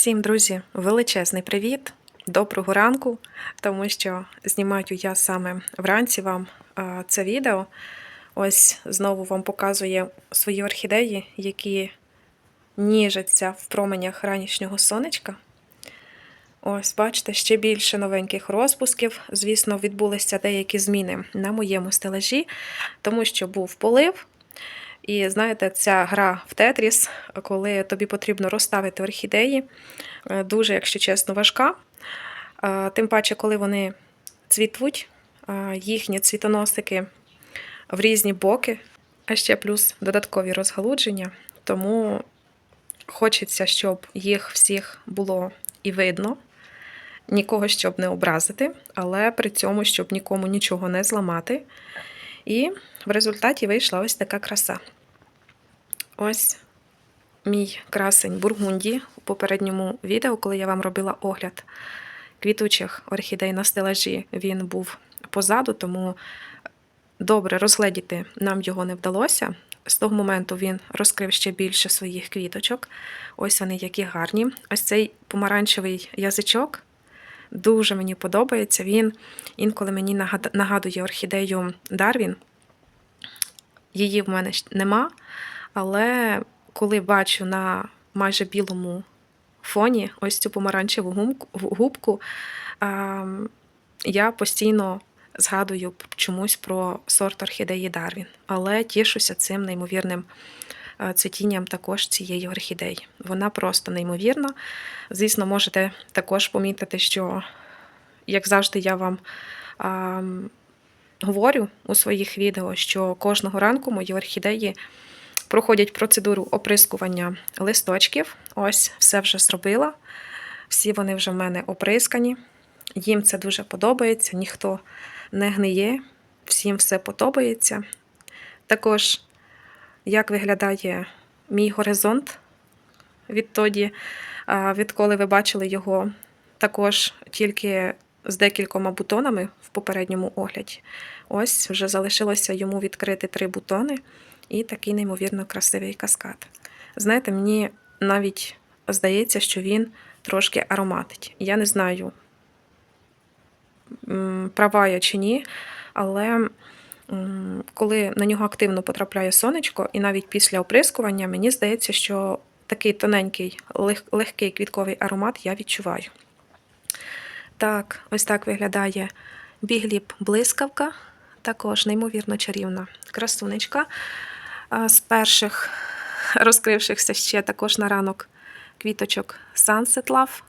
Всім, друзі, величезний привіт, доброго ранку, тому що знімаю я саме вранці вам це відео. Ось знову вам показує свої орхідеї, які ніжаться в променях ранішнього сонечка. Ось, бачите, ще більше новеньких розпусків. Звісно, відбулися деякі зміни на моєму стелажі, тому що був полив. І знаєте, ця гра в Тетріс, коли тобі потрібно розставити орхідеї, е, дуже, якщо чесно, важка. Е, Тим паче, коли вони цвітуть, е, їхні цвітоносики в різні боки, а ще плюс додаткові розгалудження. Тому хочеться, щоб їх всіх було і видно, нікого щоб не образити, але при цьому, щоб нікому нічого не зламати. І в результаті вийшла ось така краса. Ось мій красень Бургунді у попередньому відео, коли я вам робила огляд квітучих орхідей на стелажі, він був позаду, тому добре розгледіти нам його не вдалося. З того моменту він розкрив ще більше своїх квіточок. Ось вони які гарні. Ось цей помаранчевий язичок дуже мені подобається. Він інколи мені нагадує орхідею Дарвін. Її в мене нема, але коли бачу на майже білому фоні ось цю помаранчеву губку, ем, я постійно згадую чомусь про сорт орхідеї Дарвін, але тішуся цим неймовірним е, цвітінням також цієї орхідеї. Вона просто неймовірна. Звісно, можете також помітити, що, як завжди, я вам ем, говорю у своїх відео, що кожного ранку мої орхідеї проходять процедуру оприскування листочків. Ось все вже зробила. Всі вони вже в мене оприскані. Їм це дуже подобається, ніхто не гниє, всім все подобається. Також, як виглядає мій горизонт відтоді, відколи ви бачили його також тільки з декількома бутонами в попередньому огляді. Ось вже залишилося йому відкрити три бутони і такий неймовірно красивий каскад. Знаєте, мені навіть здається, що він трошки ароматить. Я не знаю, права я чи ні, але коли на нього активно потрапляє сонечко, і навіть після оприскування, мені здається, що такий тоненький, лег- легкий квітковий аромат я відчуваю. Так, ось так виглядає бігліп блискавка, також неймовірно чарівна красунечка. З перших розкрившихся ще також на ранок квіточок Sunset Love.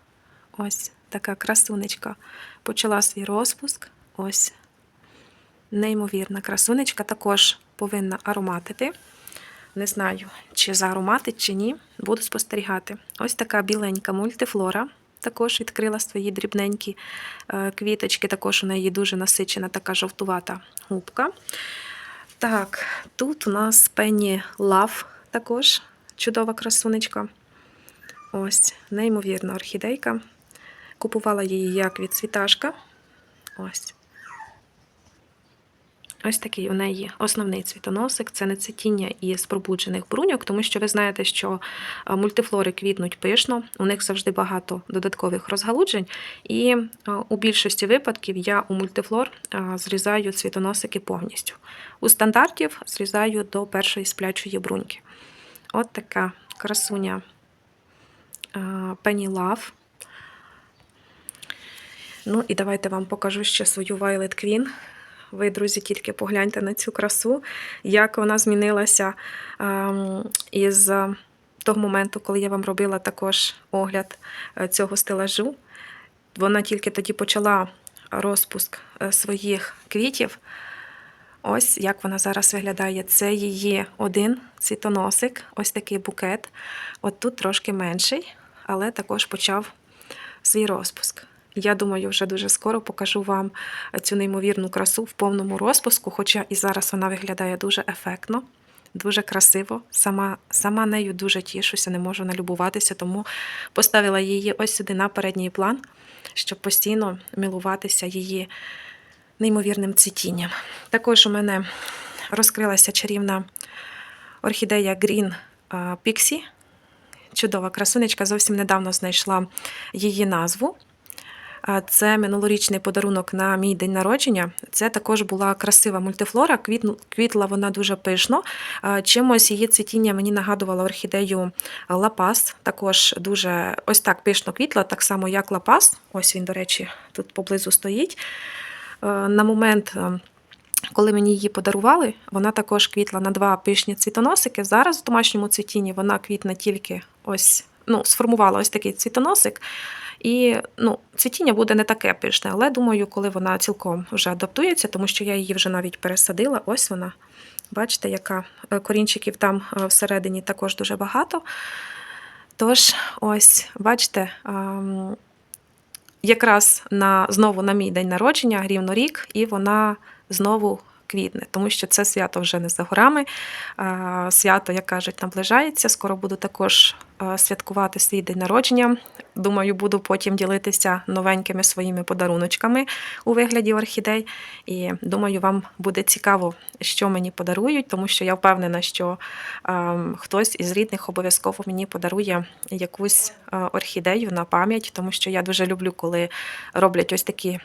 Ось така красунечка почала свій розпуск. Ось неймовірна красунечка, також повинна ароматити. Не знаю, чи заароматить, чи ні. Буду спостерігати. Ось така біленька мультифлора. Також відкрила свої дрібненькі е, квіточки. Також у неї дуже насичена така жовтувата губка. Так, тут у нас Пенні Лав, також чудова красунечка. Ось, неймовірна орхідейка. Купувала її як від цвіташка. Ось. Ось такий у неї основний цвітоносик. Це не цвітіння із пробуджених бруньок, тому що ви знаєте, що е, мультифлори квітнуть пишно, у них завжди багато додаткових розгалуджень. І е, у більшості випадків я у мультифлор е, зрізаю цвітоносики повністю. У стандартів зрізаю до першої сплячої бруньки. От така красуня Penny Love. Ну і давайте вам покажу ще свою Violet Queen. Ви, друзі, тільки погляньте на цю красу, як вона змінилася ем, із е, того моменту, коли я вам робила також огляд е, цього стелажу. Вона тільки тоді почала розпуск е, своїх квітів. Ось як вона зараз виглядає. Це її один цвітоносик, ось такий букет. От тут трошки менший, але також почав свій розпуск. Я думаю, вже дуже скоро покажу вам цю неймовірну красу в повному розпуску, хоча і зараз вона виглядає дуже ефектно, дуже красиво. Сама, сама нею дуже тішуся, не можу налюбуватися, тому поставила її ось сюди на передній план, щоб постійно милуватися її неймовірним цвітінням. Також у мене розкрилася чарівна орхідея Green Pixie. чудова красунечка. Зовсім недавно знайшла її назву. Це минулорічний подарунок на мій день народження. Це також була красива мультифлора. Квітла вона дуже пишно. Чимось її цвітіння мені нагадувало орхідею лапас. Також дуже ось так пишно квітла, так само як лапас. Ось він, до речі, тут поблизу стоїть. Е, На момент. е, коли мені її подарували, вона також квітла на два пишні цвітоносики. Зараз в домашньому цвітінні вона квітне тільки ось, ну, сформувала ось такий цвітоносик. І ну, цвітіння буде не таке пишне, але думаю, коли вона цілком вже адаптується, тому що я її вже навіть пересадила. Ось вона. Бачите, яка е, корінчиків там е, всередині також дуже багато. Тож, ось, бачите, якраз на, знову на мій день народження, рівно рік, і вона знову квітне, тому що це свято вже не за горами. Свято, як кажуть, наближається. Скоро буду також святкувати свій день народження. Думаю, буду потім ділитися новенькими своїми подаруночками у вигляді орхідей. І думаю, вам буде цікаво, що мені подарують, тому що я впевнена, що хтось із рідних обов'язково мені подарує якусь орхідею на пам'ять, тому що я дуже люблю, коли роблять ось такі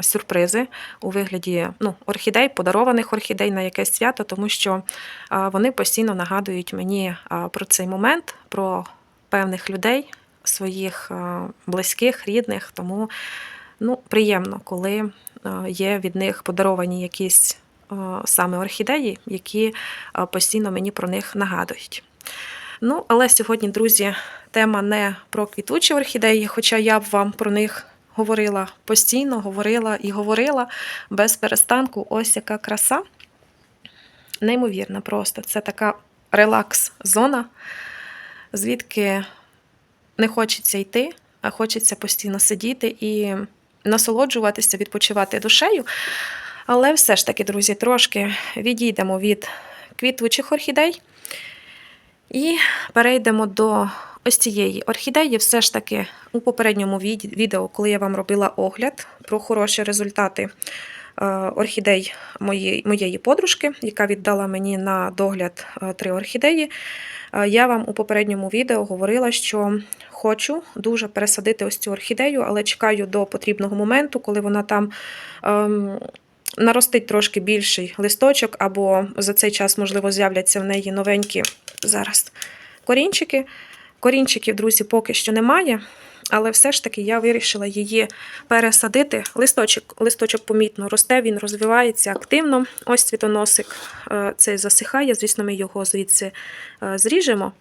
сюрпризи у вигляді ну, орхідей, подарованих орхідей на якесь свято, тому що вони постійно нагадують мені про цей момент, про певних людей, своїх е, близьких, рідних. Тому ну, приємно, коли е, є від них подаровані якісь е, саме орхідеї, які постійно мені про них нагадують. Ну, але сьогодні, друзі, тема не про квітучі орхідеї, хоча я б вам про них говорила постійно, говорила і говорила без перестанку. Ось яка краса. Неймовірна просто. Це така релакс-зона, звідки не хочеться йти, а хочеться постійно сидіти і насолоджуватися, відпочивати душею. Але все ж таки, друзі, трошки відійдемо від квітучих орхідей і перейдемо до ось цієї орхідеї. Все ж таки, у попередньому відео, коли я вам робила огляд про хороші результати орхідей моєї, моєї подружки, яка віддала мені на догляд е, три орхідеї, е, я вам у попередньому відео говорила, що хочу дуже пересадити ось цю орхідею, але чекаю до потрібного моменту, коли вона там. ем, Наростить трошки більший листочок, або за цей час, можливо, з'являться в неї новенькі зараз корінчики. Корінчиків, друзі, поки що немає, але все ж таки я вирішила її пересадити. Листочок, листочок помітно росте, він розвивається активно. Ось цвітоносик е, цей засихає. Звісно, ми його звідси е, зріжемо.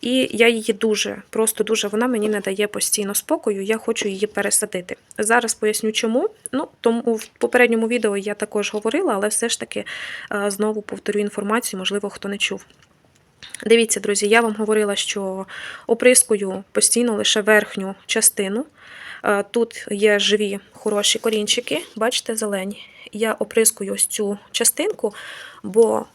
І я її дуже, просто дуже вона мені не дає постійно спокою. Я хочу її пересадити. Зараз поясню, чому. Ну, тому в попередньому відео я також говорила, але все ж таки е, знову повторю інформацію, можливо, хто не чув. Дивіться, друзі, я вам говорила, що оприскую постійно лише верхню частину. Е, Тут є живі хороші корінчики, бачите, зелені. Я оприскую ось цю частинку, бо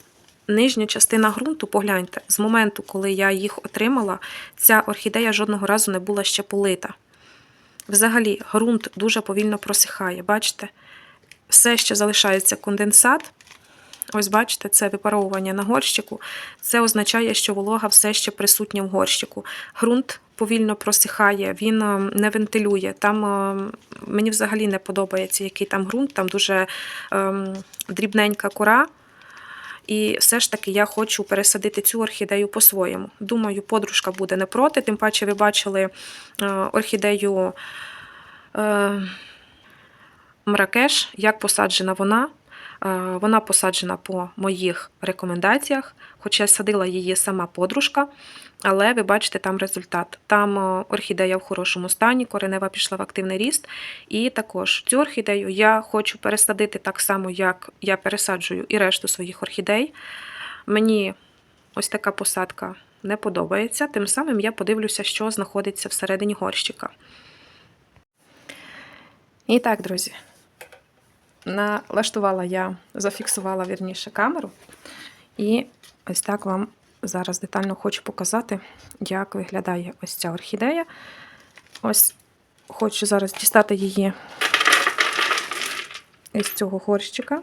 нижня частина ґрунту, погляньте, з моменту, коли я їх отримала, ця орхідея жодного разу не була ще полита. Взагалі, ґрунт дуже повільно просихає. Бачите, все ще залишається конденсат. Ось бачите, це випаровування на горщику. Це означає, що волога все ще присутня в горщику. Ґрунт повільно просихає, він е, не вентилює. Там е, мені взагалі не подобається, який там ґрунт, там дуже ем, дрібненька кора. І все ж таки я хочу пересадити цю орхідею по-своєму. Думаю, подружка буде не проти. Тим паче, ви бачили е, орхідею е, Мракеш, як посаджена вона. Е, Вона посаджена по моїх рекомендаціях, хоча садила її сама подружка, але ви бачите там результат. Там е, орхідея в хорошому стані, коренева пішла в активний ріст. І також цю орхідею я хочу пересадити так само, як я пересаджую і решту своїх орхідей. Мені ось така посадка не подобається. Тим самим я подивлюся, що знаходиться всередині горщика. І так, друзі. Налаштувала я, зафіксувала вірніше камеру. І ось так вам зараз детально хочу показати, як виглядає ось ця орхідея. Ось хочу зараз дістати її із цього горщика.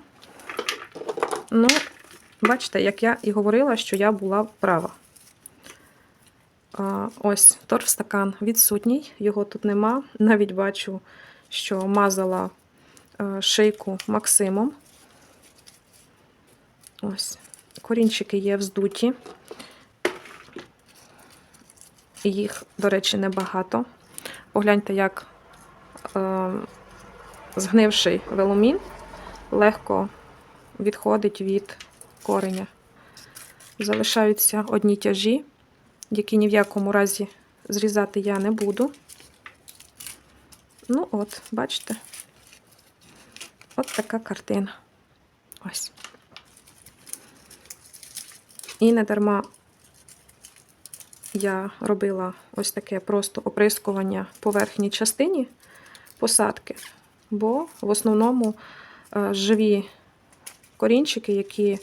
Ну, бачите, як я і говорила, що я була права. Ось торфстакан відсутній, його тут нема. Навіть бачу, що мазала шийку Максимом. Ось. Корінчики є вздуті. Їх, до речі, небагато. Погляньте, як е, згнивший веломін легко відходить від кореня. Залишаються одні тяжі, які ні в якому разі зрізати я не буду. Ну, от, бачите? От така картина. Ось. І не дарма я робила ось таке просто оприскування по верхній частині посадки, бо в основному е, живі корінчики, які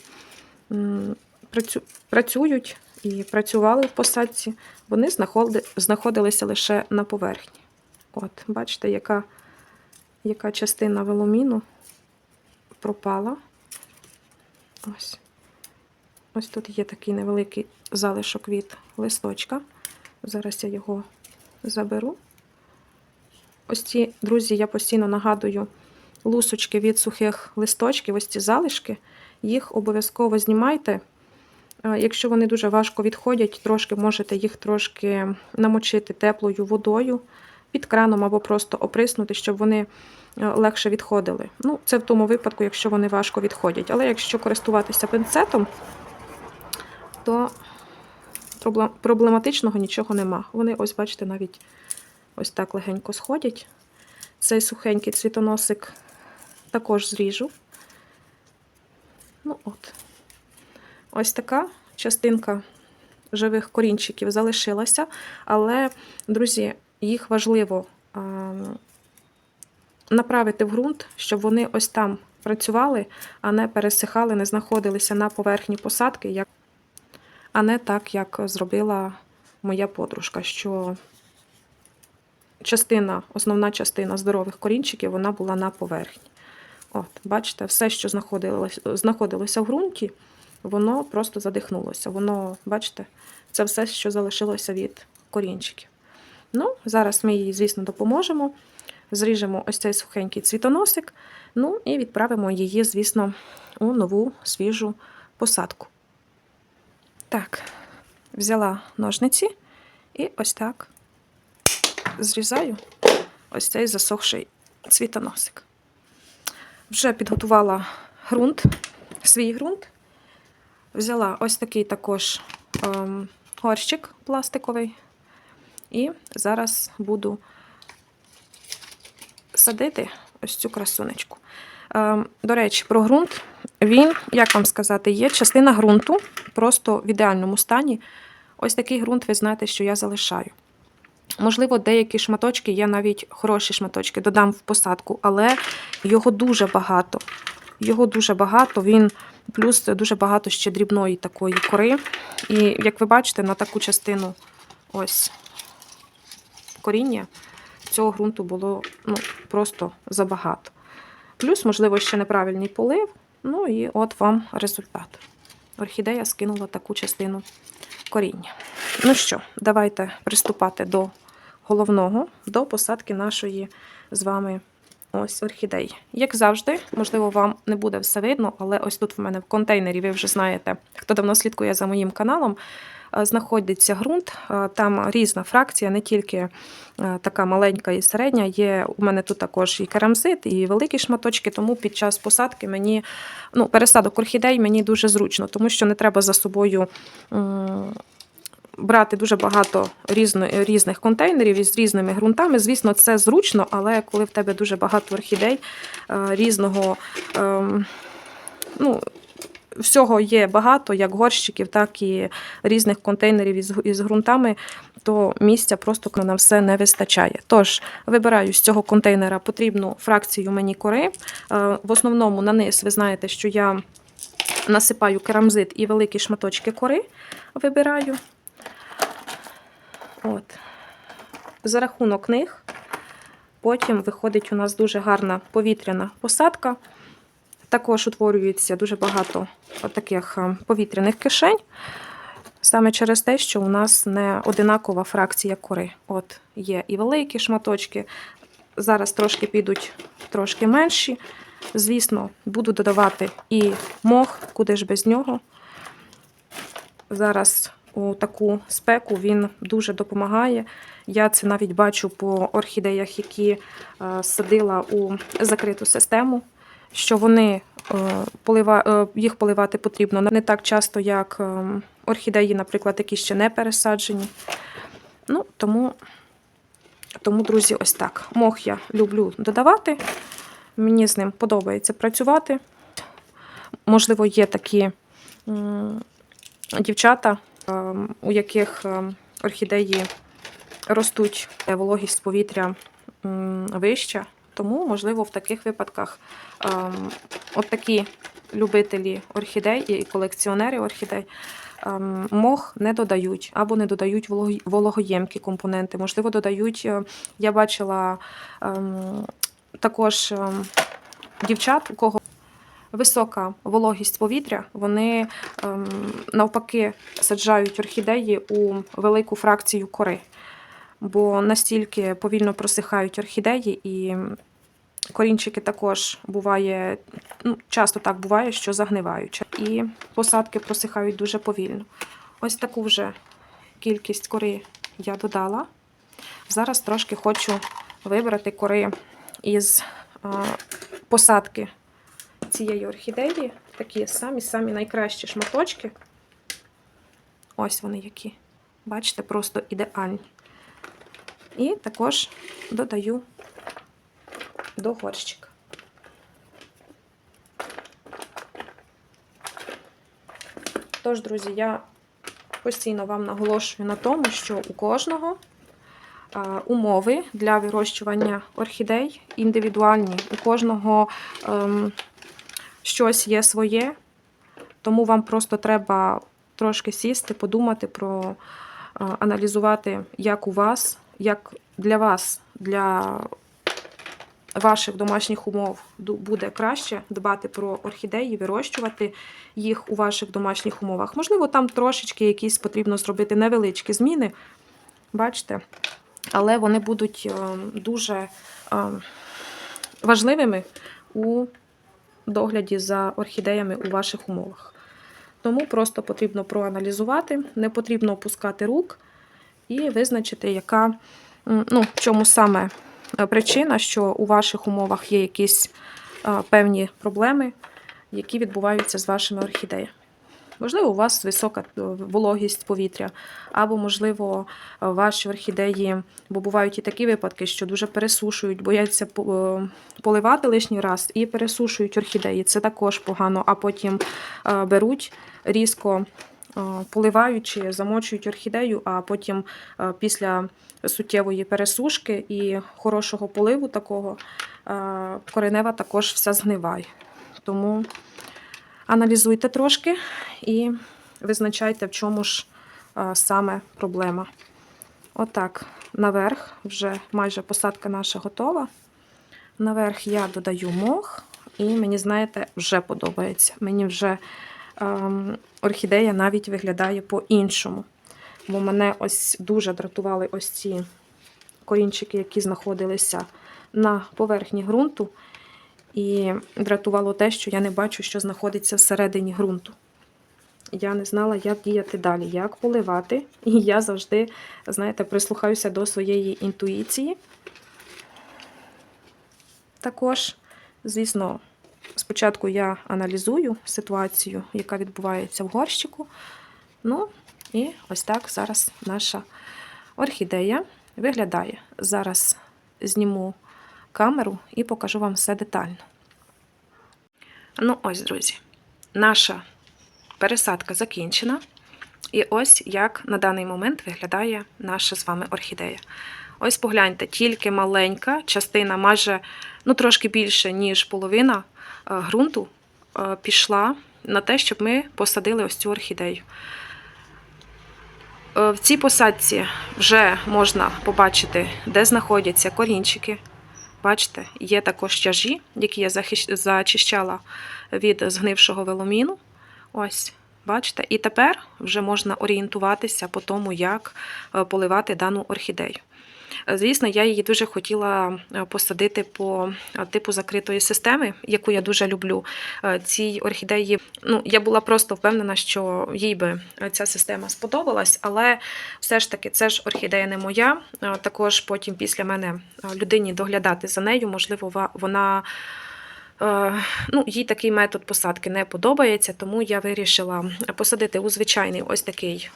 працюють і працювали в посадці, вони знаходилися лише на поверхні. От, бачите, яка, яка частина веломіну пропала. Ось. Ось тут є такий невеликий залишок від листочка. Зараз я його заберу. Ось ці, друзі, я постійно нагадую лусочки від сухих листочків, ось ці залишки, їх обов'язково знімайте. Якщо вони дуже важко відходять, трошки можете їх трошки намочити теплою водою під краном або просто оприснути, щоб вони е, легше відходили. Ну, це в тому випадку, якщо вони важко відходять. Але якщо користуватися пинцетом, то проблематичного нічого нема. Вони, ось, бачите, навіть ось так легенько сходять. Цей сухенький цвітоносик також зріжу. Ну от. Ось така частинка живих корінчиків залишилася, але, друзі, їх важливо направити в ґрунт, щоб вони ось там працювали, а не пересихали, не знаходилися на поверхні посадки, а не так, як зробила моя подружка, що частина, основна частина здорових корінчиків, вона була на поверхні. От, бачите, все, що знаходилось, знаходилося в ґрунті, воно просто задихнулося. Воно, бачите, це все, що залишилося від корінчиків. Ну, зараз ми їй, звісно, допоможемо. Зріжемо ось цей сухенький цвітоносик, ну і відправимо її, звісно, у нову свіжу посадку. Так, взяла ножниці і ось так зрізаю ось цей засохший цвітоносик. Вже підготувала ґрунт, свій ґрунт. Взяла ось такий також ем, горщик пластиковий. І зараз буду садити ось цю красунечку. Ем, до речі, про ґрунт. Він, як вам сказати, є частина ґрунту просто в ідеальному стані. Ось такий ґрунт, ви знаєте, що я залишаю. Можливо, деякі шматочки є навіть хороші шматочки, додам в посадку, але його дуже багато. Його дуже багато, він плюс дуже багато ще дрібної такої кори. І як ви бачите, на таку частину ось коріння цього ґрунту було ну, просто забагато. Плюс, можливо, ще неправильний полив. Ну і от вам результат. Орхідея скинула таку частину коріння. Ну що, давайте приступати до головного, до посадки нашої з вами ось орхідеї. Як завжди, можливо, вам не буде все видно, але ось тут в мене в контейнері, ви вже знаєте, хто давно слідкує за моїм каналом, знаходиться ґрунт. Е, Там різна фракція, не тільки е, така маленька і середня. Є у мене тут також і керамзит, і великі шматочки, тому під час посадки мені ну, пересадок орхідей мені дуже зручно, тому що не треба за собою. Брати дуже багато різно, різних контейнерів із різними ґрунтами. Звісно, це зручно, але коли в тебе дуже багато орхідей е, різного, ем, ну, всього є багато, як горщиків, так і різних контейнерів із, із ґрунтами, то місця просто на все не вистачає. Тож, вибираю з цього контейнера потрібну фракцію мені кори. Е, В основному на низ ви знаєте, що я насипаю керамзит і великі шматочки кори вибираю. От. За рахунок них потім виходить у нас дуже гарна повітряна посадка. Також утворюється дуже багато таких повітряних кишень. Саме через те, що у нас не одинакова фракція кори. От є і великі шматочки, зараз трошки підуть трошки менші. Звісно, буду додавати і мох, куди ж без нього. Зараз у таку спеку він дуже допомагає. Я це навіть бачу по орхідеях, які е, садила у закриту систему, що вони е, полива, е, їх поливати потрібно не так часто, як е, орхідеї, наприклад, які ще не пересаджені. Ну, тому, тому, друзі, ось так. Мох я люблю додавати. Мені з ним подобається працювати. Можливо, є такі дівчата, у яких орхідеї ростуть, вологість повітря вища. Тому, можливо, в таких випадках ем, от такі любителі орхідей і колекціонери орхідей ем, мох не додають або не додають вологоємкі компоненти. Можливо, додають, е, я бачила ем, також дівчат, у кого висока вологість повітря, вони навпаки саджають орхідеї у велику фракцію кори, бо настільки повільно просихають орхідеї, і корінчики також буває, ну, часто так буває, що загнивають. І посадки просихають дуже повільно. Ось таку вже кількість кори я додала. Зараз трошки хочу вибрати кори із посадки цієї орхідеї. Такі самі-самі найкращі шматочки. Ось вони які. Бачите, просто ідеальні. І також додаю до горщика. Тож, друзі, я постійно вам наголошую на тому, що у кожного умови для вирощування орхідей індивідуальні. У кожного ем, щось є своє, тому вам просто треба трошки сісти, подумати про аналізувати, як у вас, як для вас, для ваших домашніх умов буде краще дбати про орхідеї, вирощувати їх у ваших домашніх умовах. Можливо, там трошечки якісь потрібно зробити невеличкі зміни. Бачите? Але вони будуть е, дуже е, важливими у догляді за орхідеями у ваших умовах. Тому просто потрібно проаналізувати, не потрібно опускати рук і визначити, яка, ну, чому саме причина, що у ваших умовах є якісь е, певні проблеми, які відбуваються з вашими орхідеями. Можливо, у вас висока е, вологість повітря, або, можливо, е, ваші орхідеї, бо бувають і такі випадки, що дуже пересушують, бояться е, поливати лишній раз і пересушують орхідеї. Це також погано, а потім е, беруть різко е, поливаючи, замочують орхідею, а потім е, після суттєвої пересушки і хорошого поливу такого е, коренева також вся згниває. Тому аналізуйте трошки і визначайте, в чому ж е, саме проблема. Отак, наверх вже майже посадка наша готова. Наверх я додаю мох, і мені, знаєте, вже подобається. Мені вже орхідея навіть виглядає по-іншому. Бо мене ось дуже дратували ось ці корінчики, які знаходилися на поверхні ґрунту. І дратувало те, що я не бачу, що знаходиться всередині ґрунту. Я не знала, як діяти далі, як поливати. І я завжди, знаєте, прислухаюся до своєї інтуїції. Також, звісно, спочатку я аналізую ситуацію, яка відбувається в горщику. Ну, і ось так зараз наша орхідея виглядає. Зараз зніму камеру і покажу вам все детально. Ну, ось, друзі, наша пересадка закінчена. І ось як на даний момент виглядає наша з вами орхідея. Ось погляньте, тільки маленька частина, майже ну, трошки більше, ніж половина ґрунту е, пішла на те, щоб ми посадили ось цю орхідею. Е, В цій посадці вже можна побачити, де знаходяться корінчики. Бачите, є також тяжі, які я зачищала від згнившого веломіну. Ось, Бачите? І тепер вже можна орієнтуватися по тому, як е, поливати дану орхідею. Звісно, я її дуже хотіла е, посадити по е, типу закритої системи, яку я дуже люблю. Е, Цій орхідеї, ну я була просто впевнена, що їй би ця система сподобалась, але все ж таки це ж орхідея не моя. Також потім після мене людині доглядати за нею, можливо, вона. Ну, їй такий метод посадки не подобається, тому я вирішила посадити у звичайний ось такий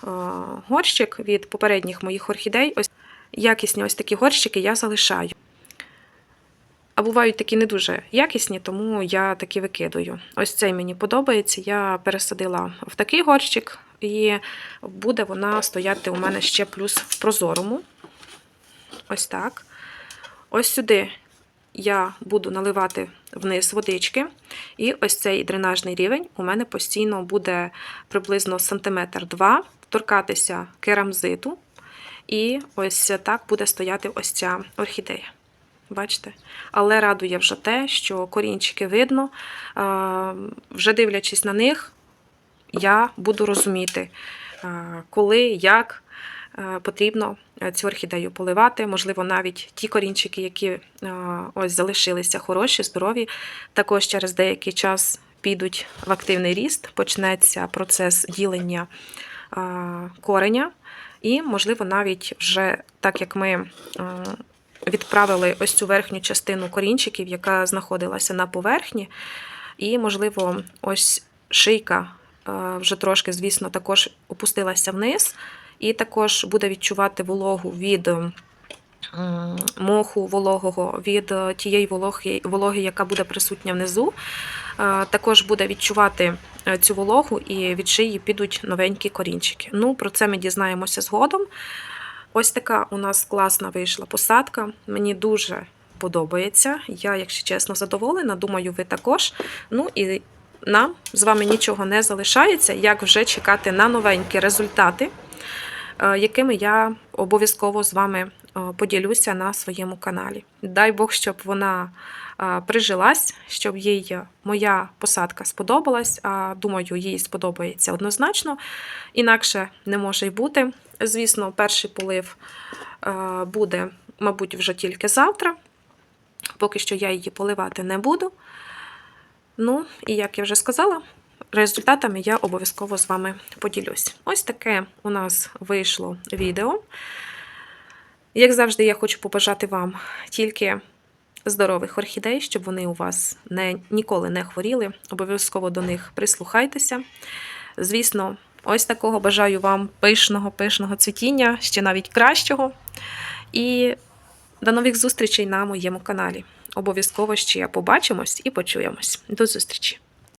горщик від попередніх моїх орхідей. Ось якісні ось такі горщики я залишаю. А бувають такі не дуже якісні, тому я такі викидаю. Ось цей мені подобається. Я пересадила в такий горщик, і буде вона стояти у мене ще плюс в прозорому. Ось так. Ось сюди я буду наливати вниз водички, і ось цей дренажний рівень у мене постійно буде приблизно сантиметр два торкатися керамзиту. І ось так буде стояти ось ця орхідея. Бачите? Але радує вже те, що корінчики видно. Вже дивлячись на них, я буду розуміти, коли, як потрібно е, цю орхідею поливати. Можливо, навіть ті корінчики, які е, ось залишилися хороші, здорові, також через деякий час підуть в активний ріст, почнеться процес ділення кореня. І, можливо, навіть вже так як ми е, відправили ось цю верхню частину корінчиків, яка знаходилася на поверхні, і, можливо, ось шийка е, вже трошки, звісно, також опустилася вниз, і також буде відчувати вологу від моху вологого, від е, тієї вологи, вологи, яка буде присутня внизу. Також буде відчувати цю вологу, і від шиї підуть новенькі корінчики. Ну, про це ми дізнаємося згодом. Ось така у нас класна вийшла посадка. Мені дуже подобається. Я, якщо чесно, задоволена. Думаю, ви також. Ну і нам з вами нічого не залишається, як вже чекати на новенькі результати, е, якими я обов'язково з вами е, поділюся на своєму каналі. Дай Бог, щоб вона е, прижилась, щоб їй моя посадка сподобалась. Думаю, їй сподобається однозначно. Інакше не може й бути. Звісно, перший полив буде, мабуть, вже тільки завтра. Поки що я її поливати не буду. Ну, і як я вже сказала, результатами я обов'язково з вами поділюсь. Ось таке у нас вийшло відео. Як завжди, я хочу побажати вам тільки здорових орхідей, щоб вони у вас не, ніколи не хворіли. Обов'язково до них прислухайтеся. Звісно, ось такого бажаю вам пишного, пишного цвітіння, ще навіть кращого. І до нових зустрічей на моєму каналі. Обов'язково ще побачимось і почуємось. До зустрічі!